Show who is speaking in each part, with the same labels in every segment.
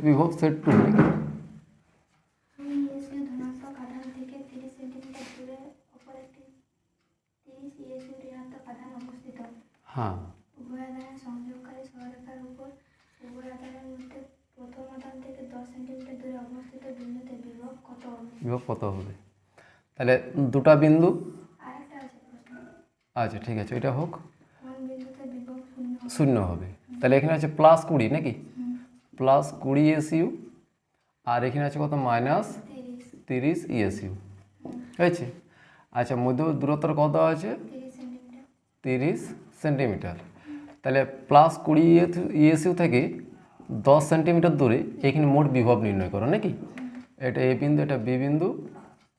Speaker 1: বিভব set two নাকি
Speaker 2: আমি ইএসইউ ধনাত্মক আধান থেকে তিরিশ সেন্টিমিটার দূরে অপর একটি তিরিশ ইএসইউ ঋণাত্মক আধান অবস্থিত
Speaker 1: হ্যাঁ
Speaker 2: উভয় আধানের সংযোগকারী সরলরেখার উপর উভয় আধানের মধ্যে প্রথম আধান থেকে দশ সেন্টিমিটার দূরে অবস্থিত বিন্দুতে বিভব কত হবে
Speaker 1: বিভব কত হবে তাহলে দুটা বিন্দু
Speaker 2: আরেকটা আছে প্রশ্ন
Speaker 1: আচ্ছা ঠিক আছে এটা হোক
Speaker 2: কোন বিন্দুতে বিভব শূন্য হবে?
Speaker 1: শূন্য হবে তাহলে এখানে আছে প্লাস কুড়ি নাকি
Speaker 2: হুম,
Speaker 1: প্লাস কুড়ি এসইউ আর এখানে আছে কত? মাইনাস
Speaker 2: তিরিশ
Speaker 1: ইএসইউ হয়েছে? আচ্ছা মধ্য দূরত্বর কত আছে?
Speaker 2: তিরিশ সেন্টিমিটার।
Speaker 1: তাহলে প্লাস কুড়ি ইএসইউ থেকে দশ সেন্টিমিটার দূরে এখানে মোট বিভব নির্ণয় করো, নাকি? এটা এ বিন্দু, এটা বি বিন্দু,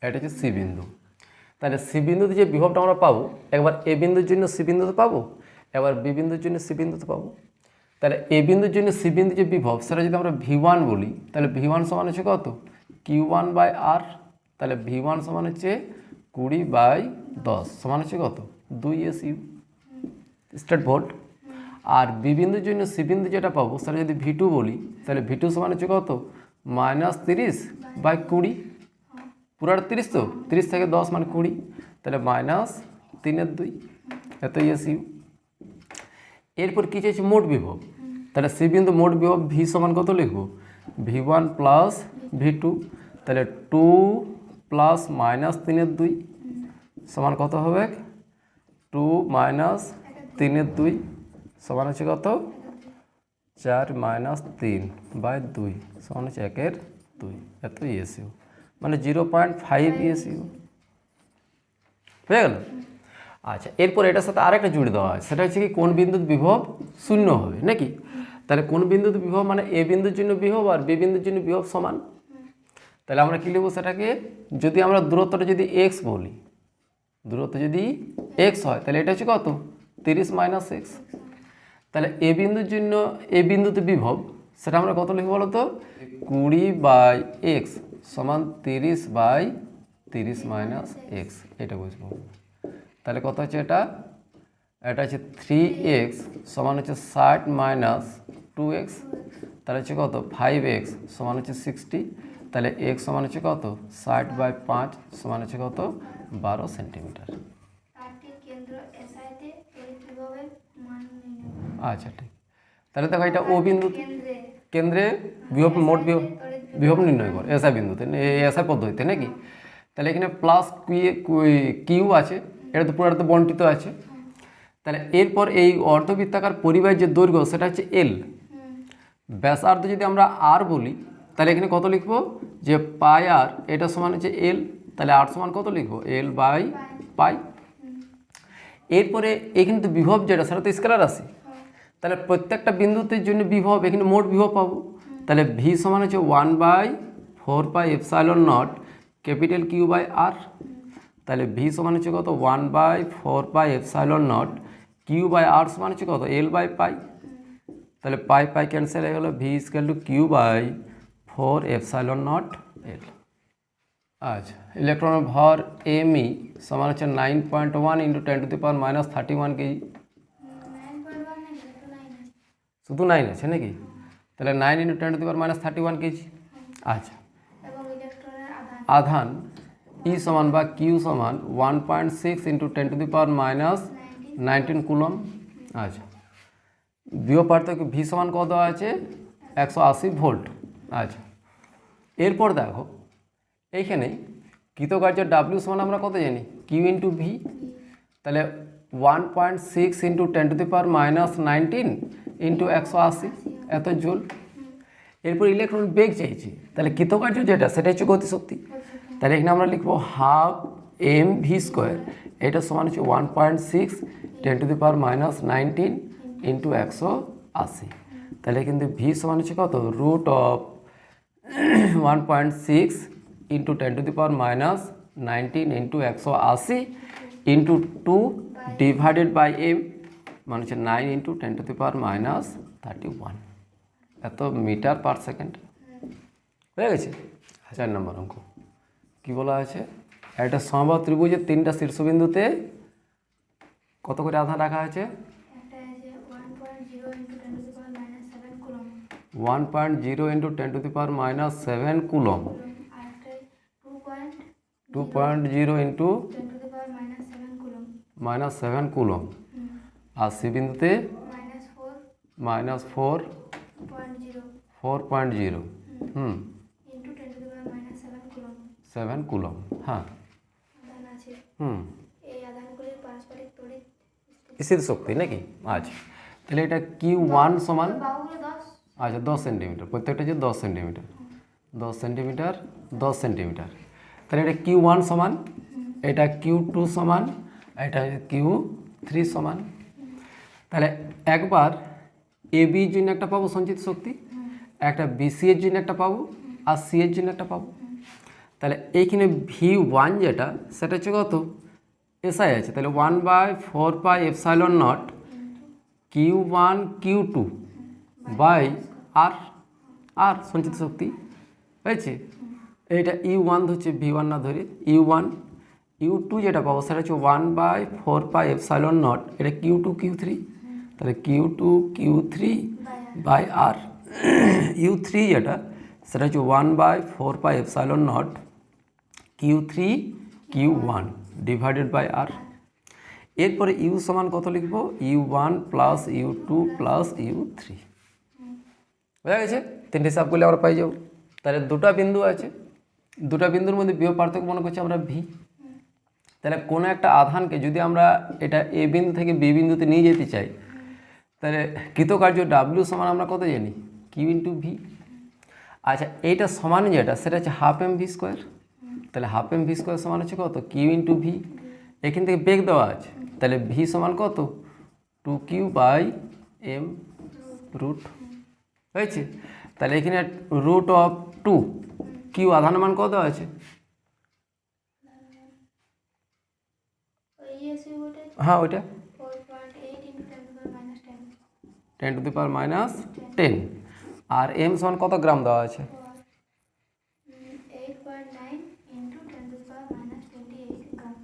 Speaker 1: এটা হচ্ছে সি বিন্দু। তাহলে সি বিন্দুতে যে বিভবটা আমরা পাবো, একবার এ বিন্দুর জন্য সি বিন্দুতে পাবো এবার বি বিন্দুর জন্য সি বিন্দুতে পাবো। তাহলে এ বিন্দুর জন্য সি বিন্দু যে বিভব, সেটা যদি আমরা ভি ওয়ান বলি, তাহলে ভি ওয়ান সমান হচ্ছে কত? কিউ ওয়ান বাই আর তাহলে ভি ওয়ান সমান হচ্ছে কুড়ি বাই দশ, সমান হচ্ছে কত? দুই এস ইউ স্টেট ভোল্ট। আর বি বিন্দুর জন্য সি বিন্দু যেটা পাবো, সেটা যদি ভি টু বলি, তাহলে ভি টু সমান হচ্ছে কত? মাইনাস তিরিশ বাই কুড়ি। পুরাটা তিরিশ তো? তিরিশ থেকে দশ মানে কুড়ি। তাহলে মাইনাস তিনের দুই, এত ইউ এরপর কী চাইছি? মোট বিভব। তাহলে সি বিন্দু মোট বিভব ভি সমান কত লিখব? V one plus V two. তাহলে টু প্লাস মাইনাস তিনের দুই সমান কত হবে? টু মাইনাস তিনের দুই সমান হচ্ছে কত? চার মাইনাস তিন বাই দুই সমান হচ্ছে একের দুই। এত ইএসইউ মানে জিরো পয়েন্ট ফাইভ ইএসইউ হয়ে গেল? আচ্ছা এরপর এটার সাথে আরেকটা জুড়ে দেওয়া হয়। সেটা হচ্ছে কি, কোন বিন্দুর বিভব শূন্য হবে, নাকি? তাহলে কোন বিন্দুতে বিভব মানে এ বিন্দুর জন্য বিভব আর বি বিন্দুর জন্য বিভব সমান? তাহলে আমরা কী লিখব সেটাকে? যদি আমরা দূরত্বটা যদি এক্স বলি, দূরত্ব যদি এক্স হয়, তাহলে এটা হচ্ছে কত? তিরিশ মাইনাস এক্স তাহলে এ বিন্দুর জন্য, এ বিন্দুতে বিভব, সেটা আমরা কত লিখব বলো তো কুড়ি বাই এক্স সমান তিরিশ বাই তিরিশ মাইনাস এক্স এটা বুঝব। তাহলে কত হচ্ছে এটা? এটা হচ্ছে থ্রি এক্স সমান হচ্ছে ষাট মাইনাস টু এক্স তাহলে হচ্ছে কত? ফাইভ এক্স সমান হচ্ছে সিক্সটি তাহলে এক্স সমান হচ্ছে কত? ষাট বাই পাঁচ সমান হচ্ছে কত? বারো সেন্টিমিটার আচ্ছা ঠিক। তাহলে দেখো এটা ও বিন্দু
Speaker 2: কেন্দ্রে।
Speaker 1: বিভব মোট বিভব নির্ণয় কর এসআই বিন্দুতে এসআই পদ্ধতিতে নাকি? তাহলে এখানে প্লাস কিউ আছে। এটা তো পুরো তো বন্টিত আছে। তাহলে এরপর এই অর্ধবৃত্তাকার পরিবাহের যে দৈর্ঘ্য, সেটা হচ্ছে এল ব্যাসার্ধ যদি আমরা আর বলি, তাহলে এখানে কত লিখব? যে পাই আর এটা সমান হচ্ছে এল তাহলে আর সমান কত লিখব? L by pi. এরপরে এখানে তো বিভব যেটা, সেটা তো স্কেলার রাশি। তাহলে প্রত্যেকটা বিন্দুতে জন্য বিভব, এখানে মোট বিভব পাবো। তাহলে ভি সমান হচ্ছে one by four by epsilon nought capital Q by R তাহলে ভি সমান হচ্ছে কত? One by four by epsilon nought Q by R সমান হচ্ছে কত? এল বাই পাই তাহলে পাই পাই ক্যান্সেল হয়ে গেলো। V scale two Q by four epsilon nought L আচ্ছা ইলেকট্রনের ভর এম ই সমান হচ্ছে nine point one into ten
Speaker 2: to the power minus thirty one KG
Speaker 1: শুধু নাইন আছে নাকি? তাহলে nine into ten to the power minus thirty one KG আচ্ছা
Speaker 2: আধান।
Speaker 1: ই সমান বা কিউ সমান one point six into ten to the power minus nineteen coulomb আচ্ছা। বিও পার্থক্য ভি সমান কত আছে? একশো আশি ভোল্ট আচ্ছা। এরপর দেখো, এইখানে কৃতকার্য ডাব্লিউ সমান আমরা কত জানি? কিউ ইন্টু ভি তাহলে one point six into ten to the power minus nineteen into একশো আশি। এত জোল এরপর ইলেকট্রন বেগ চাইছি। তাহলে কৃতকার্য যেটা, সেটা হচ্ছে গতিশক্তি। তাহলে এখানে আমরা লিখব হাফ এম ভি স্কোয়ার। এটা সমান হচ্ছে one point six ten to the power minus nineteen into একশো আশি। তাহলে কিন্তু ভি সমান হচ্ছে কত? Root of one point six into ten to the power minus nineteen into একশো আশি into two divided by M মানে হচ্ছে nine into ten to the power minus thirty one. এত মিটার পার সেকেন্ড। হয়ে গেছে? হাজার নম্বর অঙ্ক। কী বলা আছে একটা সমবাহ ত্রিভুজের তিনটা শীর্ষবিন্দুতে কত করে আধান রাখা আছে
Speaker 2: one point zero into ten to the
Speaker 1: power minus seven coulomb two point zero into minus seven coulomb
Speaker 2: R
Speaker 1: C বিন্দুতে
Speaker 2: minus four
Speaker 1: four point zero hmm
Speaker 2: into ten to the power minus seven coulomb
Speaker 1: seven coulomb হ্যাঁ। হুম। স্থির শক্তি নাকি? আচ্ছা। তাহলে এটা Q one সমান আচ্ছা দশ সেন্টিমিটার। প্রত্যেকটা হচ্ছে দশ সেন্টিমিটার। দশ সেন্টিমিটার দশ সেন্টিমিটার। তাহলে এটা কিউ ওয়ান সমান এটা কিউ টু সমান এটা কিউ থ্রি সমান। তাহলে একবার এ বির জন্য একটা পাবো সঞ্চিত শক্তি একটা বিসি এর জন্য একটা পাবো আর সি এর জন্য একটা পাবো। তাহলে এইখানে ভি ওয়ান যেটা, সেটা হচ্ছে কত? এসআই আছে। তাহলে one by four by epsilon nought Q one Q two by R R সঞ্চিত শক্তি। হয়েছে? এইটা ইউ ওয়ান হচ্ছে ভি ওয়ান না ধরে ইউ ওয়ান ইউ টু যেটা পাবো, সেটা হচ্ছে one by four by epsilon nought এটা কিউ টু কিউ থ্রি তাহলে Q two Q three by R U three যেটা, সেটা হচ্ছে one by four by epsilon nought Q three Q one divided by R এরপরে U সমান কত লিখব? U one plus U two plus U three বোঝা গেছে? তিনটে হিসাব করলে আমরা পাই যাব। তাহলে দুটো বিন্দু আছে। দুটো বিন্দুর মধ্যে বিয়োগ পার্থক্য মনে করছি আমরা ভি তাহলে কোনো একটা আধানকে যদি আমরা এটা এ বিন্দু থেকে বি বিন্দুতে নিয়ে যেতে চাই, তাহলে কৃতকার্য ডাব্লিউ সমান আমরা কত জানি? কিউ ইন্টু ভি আচ্ছা এইটা সমান যেটা, সেটা হচ্ছে হাফ এম ভি স্কোয়ার তাহলে হাফ এম ভি স্কোয়ার সমান হচ্ছে কত? কিউ ইন্টু ভি এখান থেকে বেগ দেওয়া আছে। তাহলে ভি সমান কত? Two Q by M root হয়েছে। তাহলে এখানে রুট অফ টু কিউ আধান মান কত আছে? হ্যাঁ ওইটা। Ten to the power minus ten R M সমান কত গ্রাম দেওয়া আছে
Speaker 2: eight point nine into ten to the power minus twenty eight gram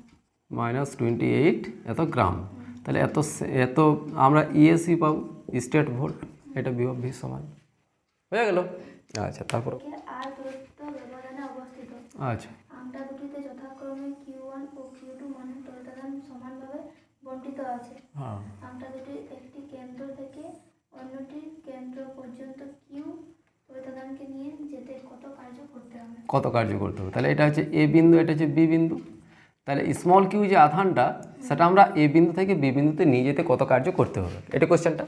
Speaker 1: minus twenty eight এত গ্রাম। তাহলে এত এত আমরা ইএসি পাবো স্টেট ভোল্ট এটা বিভব ভি সমান। হয়ে গেল? আচ্ছা তারপর? আচ্ছা। হ্যাঁ।
Speaker 2: একটি কেন্দ্র থেকে অন্যটি কেন্দ্র পর্যন্ত কিউ নিয়ে যেতে কত কার্য করতে হবে?
Speaker 1: কত কার্য করতে হবে? তাহলে এটা হচ্ছে এ বিন্দু এটা হচ্ছে বি বিন্দু। তাহলে স্মল কিউ যে আধানটা, সেটা আমরা এ বিন্দু থেকে বি বিন্দুতে নিয়ে যেতে কত কার্য করতে হবে? এটা কোশ্চেনটা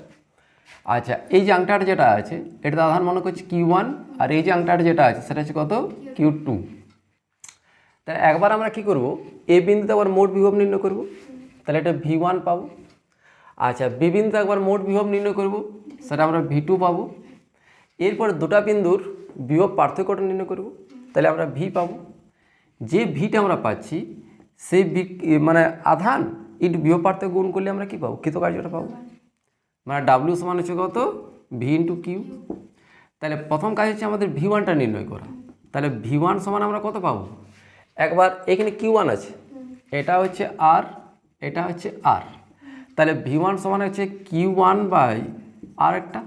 Speaker 1: আচ্ছা এই যে আংটার যেটা আছে, এটা আধান মনে করছি কিউ ওয়ান আর এই যে আংটার যেটা আছে, সেটা হচ্ছে কত? কিউ টু তাহলে একবার আমরা কি করব? এ বিন্দুতে একবার মোট বিভব নির্ণয় করব। তাহলে এটা ভি ওয়ান পাবো। আচ্ছা বি বিন্দুতে একবার মোট বিভব নির্ণয় করব, সেটা আমরা ভি টু পাবো। এরপর দুটা বিন্দুর বিভব পার্থক্যটা নির্ণয় করব। তাহলে আমরা ভি পাবো। যে ভিটা আমরা পাচ্ছি সেই মানে আধান ইট বিভব পার্থক্য গুণ করলে আমরা কি পাবো? কৃতকার্যটা পাবো। মানে ডাব্লিউ সমান হচ্ছে কত? ভি ইন্টু কিউ তাহলে প্রথম কাজ হচ্ছে আমাদের ভি ওয়ানটা নির্ণয় করা। তাহলে ভি ওয়ান সমান আমরা কত পাবো? একবার এখানে কিউ ওয়ান আছে। এটা হচ্ছে আর এটা হচ্ছে আর তাহলে ভি ওয়ান সমান হচ্ছে কিউ ওয়ান বাই আর একটা।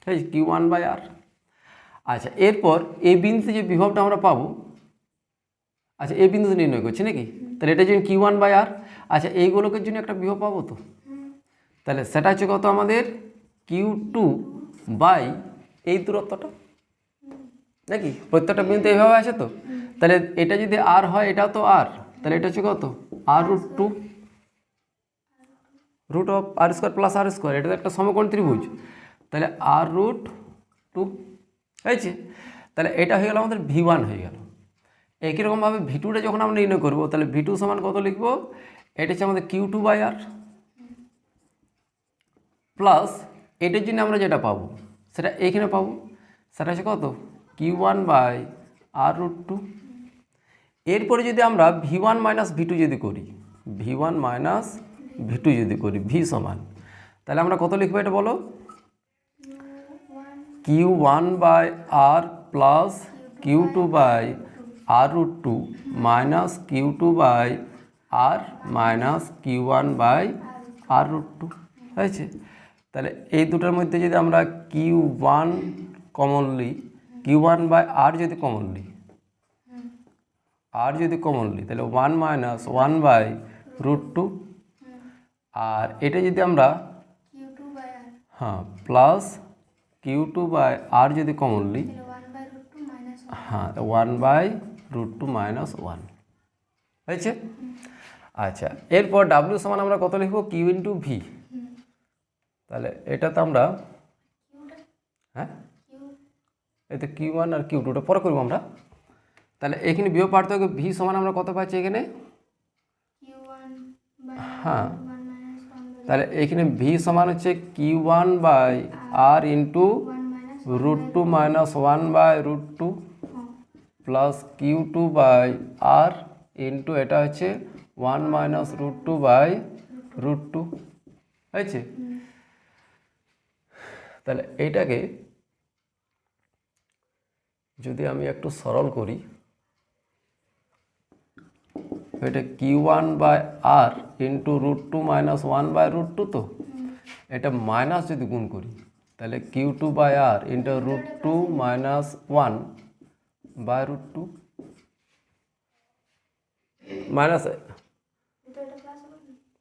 Speaker 1: ঠিক আছে? কিউ ওয়ান বাই আর আচ্ছা এরপর এই বিন্দুতে যে বিভবটা আমরা পাবো আচ্ছা এই বিন্দুতে নির্ণয় করছি নাকি? তাহলে এটা জন্য কিউ ওয়ান বাই আর আচ্ছা এইগুলোকের জন্য একটা বিভব পাবো তো? তাহলে সেটা হচ্ছে কত আমাদের? কিউ টু বাই এই দূরত্বটা। নাকি? প্রত্যেকটা বিন্দু এইভাবে আছে তো? তাহলে এটা যদি আর হয়, এটাও তো আর তাহলে এটা হচ্ছে কত? R root two root of R square plus R square এটা তো একটা সমকোণ ত্রিভুজ। তাহলে আর রুট টু হয়েছে তাহলে এটা হয়ে গেল আমাদের ভি ওয়ান হয়ে গেল। একই রকমভাবে ভিটুটা যখন আমরা নির্ণয় করব, তাহলে ভি টু সমান কত লিখব? এটা হচ্ছে আমাদের Q two by R plus এটার জন্য আমরা যেটা পাবো, সেটা এইখানে পাবো। সেটা হচ্ছে কত? Q one by R root two এরপরে যদি আমরা V one minus V two যদি করি V one minus V two যদি করি ভি সমান, তাহলে আমরা কত লিখব এটা বলো? Q one by R plus Q two by R root two minus Q two by R minus Q one by R root two হয়েছে? তাহলে এই দুটোর মধ্যে যদি আমরা Q one commonly Q one by R যদি কমনলি আর যদি commonly তাহলে one minus one by root two R এটা যদি আমরা হ্যাঁ plus Q two by R যদি কমনলি
Speaker 2: ওয়ান
Speaker 1: হ্যাঁ one by root two minus one হয়েছে? আচ্ছা এরপর ডাব্লিউ সমান আমরা কত লিখব? কিউ ইন্টু ভি তাহলে এটাতে আমরা
Speaker 2: কিউটা
Speaker 1: হ্যাঁ? এতে কিউ ওয়ান আর কিউ টুটা পরে করব আমরা। তাহলে এখানে বিয়োগ পার্থক্য ভি সমান আমরা কত পাচ্ছি এখানে? হ্যাঁ। তাহলে এখানে ভি সমান হচ্ছে Q one by
Speaker 2: R into
Speaker 1: root two minus one by root two plus Q two by R into এটা হচ্ছে one minus root two by root two হয়েছে? তাহলে এইটাকে যদি আমি একটু সরল করি, এটা Q one by R into root two minus one by root two তো? এটা মাইনাস যদি গুণ করি, তাহলে Q two by R into root two minus one
Speaker 2: by root two minus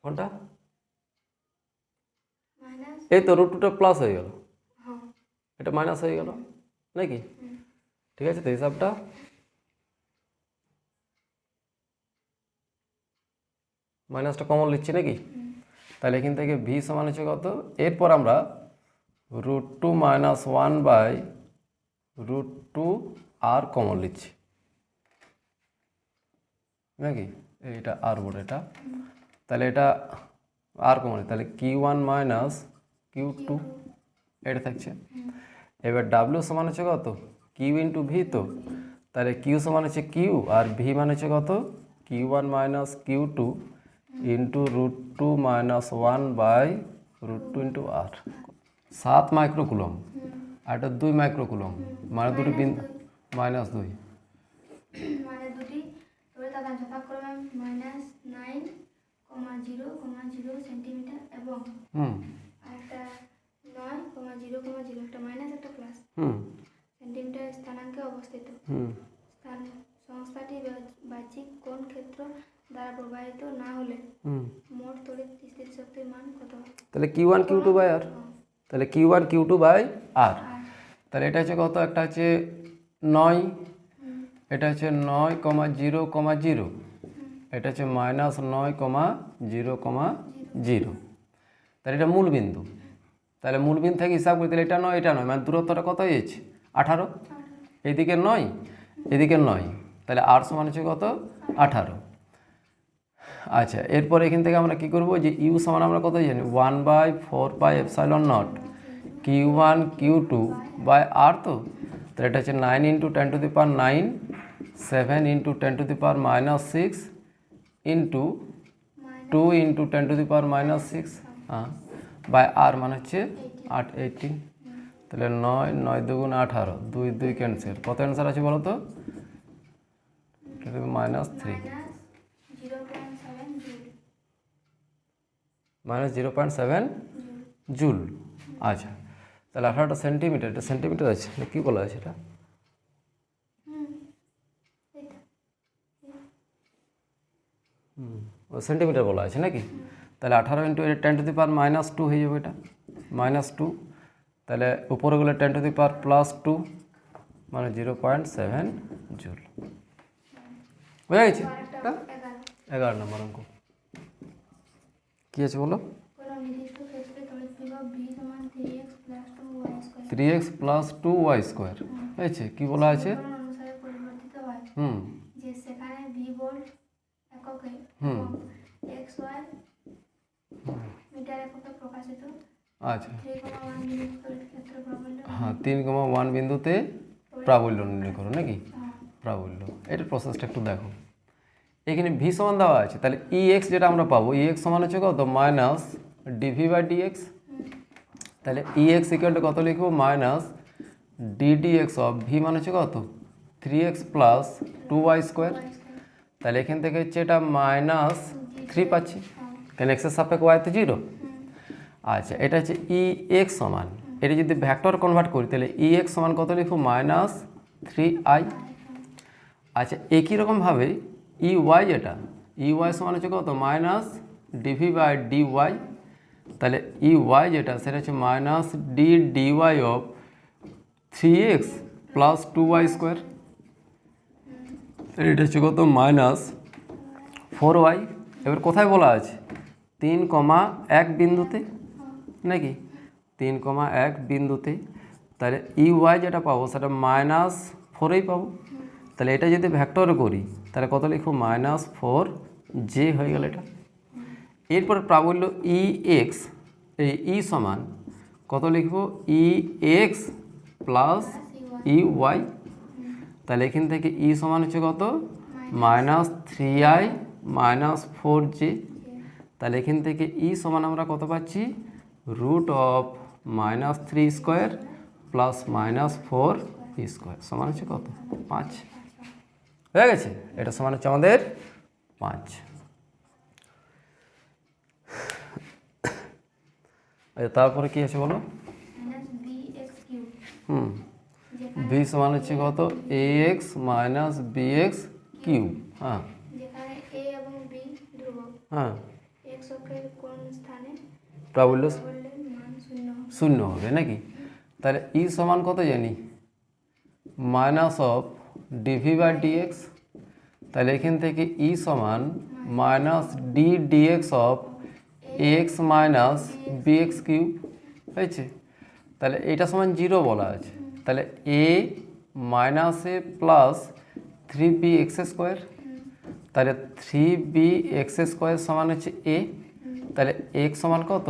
Speaker 1: কোনটা? এই তো রুট টুটা প্লাস হয়ে গেল। এটা মাইনাস হয়ে গেল, নাকি? ঠিক আছে, তো হিসাবটা। মাইনাসটা কমন লিখছি নাকি? তাহলে এখান থেকে ভি সমান হচ্ছে কত? এরপর আমরা root two minus one by root two R common লিখছি। নাকি এটা আর বোর্ড এটা। তাহলে এটা আর কমন তাহলে Q one minus Q two এটা থাকছে। এবার ডাব্লিউ সমান হচ্ছে কত? কিউ ইন্টু ভি তো। তাহলে কিউ সমান হচ্ছে কিউ আর ভি মানে হচ্ছে কত? Q one minus Q two into root two minus one by root two into R সাত মাইক্রোকুলম আর এটা দুই মাইক্রোকুলম মানে দুটো বিন্দু মাইনাস দুই।
Speaker 2: মানে দুটি তবে যথাক্রমে minus nine comma zero comma zero centimetre এবং
Speaker 1: হুম।
Speaker 2: নয় কমা জিরো কমা জিরো একটা মাইনাস একটা প্লাস
Speaker 1: হুম।
Speaker 2: সেন্টিমিটার স্থানাঙ্কে অবস্থিত।
Speaker 1: হুম।
Speaker 2: স্থান সংস্থাটি বাহ্যিক কোন ক্ষেত্র দ্বারা প্রবাহিত না হলে
Speaker 1: হুম।
Speaker 2: মোট তড়িৎ স্থির শক্তির মান কত?
Speaker 1: তাহলে Q one Q two by R তাহলে Q one Q two by
Speaker 2: R.
Speaker 1: তাহলে এটা হচ্ছে কত? একটা হচ্ছে নয়, এটা হচ্ছে নয় কমা জিরো কমা জিরো, এটা হচ্ছে মাইনাস নয় কমা জিরো কমা জিরো। তাহলে এটা মূল বিন্দু। তাহলে মূল বিন্দু থেকে হিসাব করি, তাহলে এটা নয় এটা নয় মানে দূরত্বটা কত হয়েছে আঠারো। এদিকে নয় এদিকে নয়, তাহলে আর সমান হচ্ছে কত? আঠারো। আচ্ছা এরপর এখান থেকে আমরা কি করব? যে ইউ সমান আমরা কত জানি? One by four by epsilon naught Q one Q two by R তো? তাহলে এটা হচ্ছে nine into ten to the power nine seven into ten to the power minus six into two into ten to the power minus six হ্যাঁ by R মানে হচ্ছে আট eighteen তাহলে নয় নয় দুগুণ আঠারো দুই দুই ক্যান্সেল কত অ্যান্সার আছে বলো তো? Minus three
Speaker 2: minus zero point seven joule
Speaker 1: minus zero point seven joule আচ্ছা তাহলে আঠারোটা সেন্টিমিটার এটা সেন্টিমিটার আছে না কী বলা আছে এটা
Speaker 2: হুম
Speaker 1: ও সেন্টিমিটার বলা আছে নাকি? তাহলে আঠারো into ten to the power minus two হয়ে যাবে এটা মাইনাস টু তাহলে উপরে গেলে ten to the power plus two মানে জিরো পয়েন্ট সেভেন জুল বোঝা গেছে?
Speaker 2: এগারো
Speaker 1: এগারো নম্বর অঙ্ক। কী আছে বলো?
Speaker 2: Three
Speaker 1: X plus two Y square X হয়েছে? কী বলা আছে? হুম।
Speaker 2: যে সেখানে ভি ভোল্ট এককে
Speaker 1: হুম।
Speaker 2: এক্স ওয়াই মিটার এককে প্রকাশিত?
Speaker 1: আচ্ছা। হ্যাঁ তিন কমা ওয়ান বিন্দুতে প্রাবল্য নির্ণয় করো নাকি?
Speaker 2: হ্যাঁ,
Speaker 1: প্রাবল্য। এটার প্রসেসটা একটু দেখো। এখানে ভি সমান দেওয়া আছে। তাহলে ই এক্স যেটা আমরা পাবো ই এক্স সমান হচ্ছে কত? মাইনাস ডিভি বাই ডিএক্স তাহলে ই এক্স ইকুয়ালটা কত লিখব? Minus D D X of V মানে হচ্ছে কত? Three X plus two
Speaker 2: Y square
Speaker 1: তাহলে এখান থেকে হচ্ছে এটা মাইনাস থ্রি পাচ্ছি। কেন এক্সের সাপেক্ষে ওয়াই তো জিরো আচ্ছা এটা হচ্ছে ই এক্স সমান। এটা যদি ভ্যাক্টর কনভার্ট করি তাহলে ই এক্স সমান কত লিখব? মাইনাস থ্রি আই আচ্ছা একই রকমভাবে ই ওয়াই যেটা ই ওয়াই সমান হচ্ছে কত? Minus D V by D Y তাহলে ই ওয়াই যেটা সেটা হচ্ছে minus D D Y of three X plus two Y square এটা হচ্ছে কত? মাইনাস ফোর ওয়াই এবার কোথায় বলা আছে? তিন কমা এক বিন্দুতে, নাকি? তিন কমা এক বিন্দুতে। তাহলে ই ওয়াই যেটা পাবো, সেটা মাইনাস ফোরেই পাবো। তাহলে এটা যদি ভ্যাক্টর করি, তাহলে কত লিখব? মাইনাস ফোর জে হয়ে গেল এটা। এরপর প্রাবল্য ই এক্স এই ই সমান কত লিখব? E X plus E Y তাহলে এখান থেকে ই সমান হচ্ছে কত? Minus three I minus four J. তাহলে এখান থেকে ই সমান আমরা কত পাচ্ছি? Root of minus three square plus minus four square. সমান হচ্ছে কত? পাঁচ। হয়ে গেছে? এটা সমান হচ্ছে আমাদের পাঁচ। আচ্ছা তারপরে কি আছে বলো? হুম ভি সমান হচ্ছে কত? A X minus B X Q হ্যাঁ। হ্যাঁ। প্রাবল্য
Speaker 2: শূন্য হবে।
Speaker 1: শূন্য হবে নাকি? তাহলে ই সমান কত জানি? Minus of D V by D X তাহলে এখান থেকে ই সমান minus D D X of X minus B X cube হয়েছে? তাহলে এটা সমান জিরো বলা আছে। তাহলে A minus A plus three B X square তাহলে থ্রি বি এক্স স্কোয়ার সমান হচ্ছে এ তাহলে এক্স সমান কত?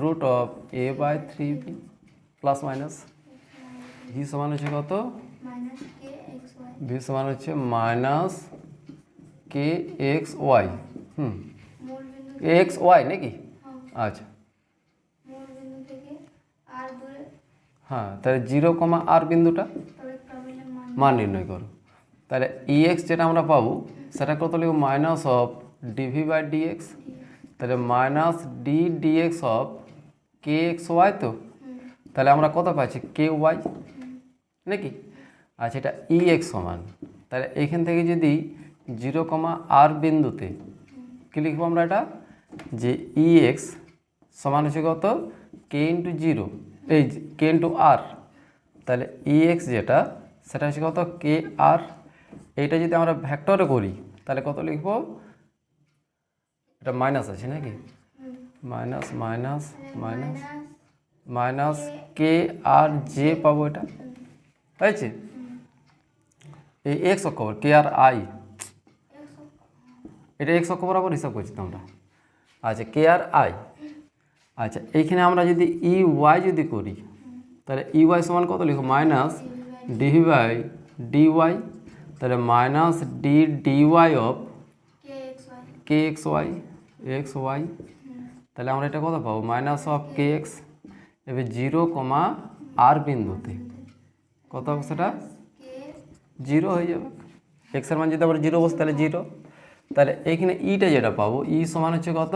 Speaker 1: Root of A by three B plus minus V সমান হচ্ছে কত?
Speaker 2: এক্স
Speaker 1: ভি সমান হচ্ছে মাইনাস কে এক্স ওয়াই হুম। এক্স ওয়াই নাকি?
Speaker 2: হ্যাঁ,
Speaker 1: আচ্ছা। হ্যাঁ তাহলে জিরো কমা আর বিন্দুটা?
Speaker 2: মান
Speaker 1: নির্ণয় করো। তাহলে ইএক্স যেটা আমরা পাবো সেটা কত লিখব? Minus of D V by D X তাহলে minus D D X of K X Y তো তাহলে আমরা কত পাচ্ছি? কে ওয়াই নাকি? আচ্ছা এটা ই এক্স সমান। তাহলে এখান থেকে যদি জিরো কমা আর বিন্দুতে কী লিখব আমরা এটা? যে ই এক্স সমান হচ্ছে কত? কে ইন্টু জিরো এই কে ইন্টু আর তাহলে ই এক্স যেটা, সেটা হচ্ছে কত? কে আর এইটা যদি আমরা ভ্যাক্টরে করি, তাহলে কত লিখব? এটা মাইনাস আছে নাকি? Minus minus
Speaker 2: minus
Speaker 1: minus K আর জে পাবো এটা। হয়েছে? এই এক্স অক্ষ কে আর আই এটা এক্স অক্ষ বরাবর হিসাব করছি তোমরা। আচ্ছা কে আর আই আচ্ছা এইখানে আমরা যদি ই ওয়াই যদি করি, তাহলে ই ওয়াই সমান কত লিখো minus D V by D Y তাহলে minus D
Speaker 2: D Y of
Speaker 1: K X Y X Y তাহলে আমরা এটা কত পাবো? মাইনাস অফ কে এক্স এবার জিরো কমা আর বিন্দুতে। কত সেটা? জিরো হয়ে যাবে। এক্সের মান যদি আবার জিরো বসে, তাহলে জিরো তাহলে এখানে ইটা যেটা পাবো ই সমান হচ্ছে কত?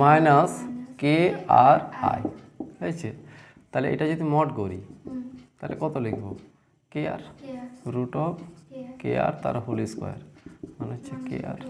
Speaker 1: মাইনাস কে আর আই হয়েছে? তাহলে এটা যদি মড করি তাহলে কত লিখব? কে আর রুট অফ কে আর তার হোল স্কোয়ার মানে হচ্ছে কে আর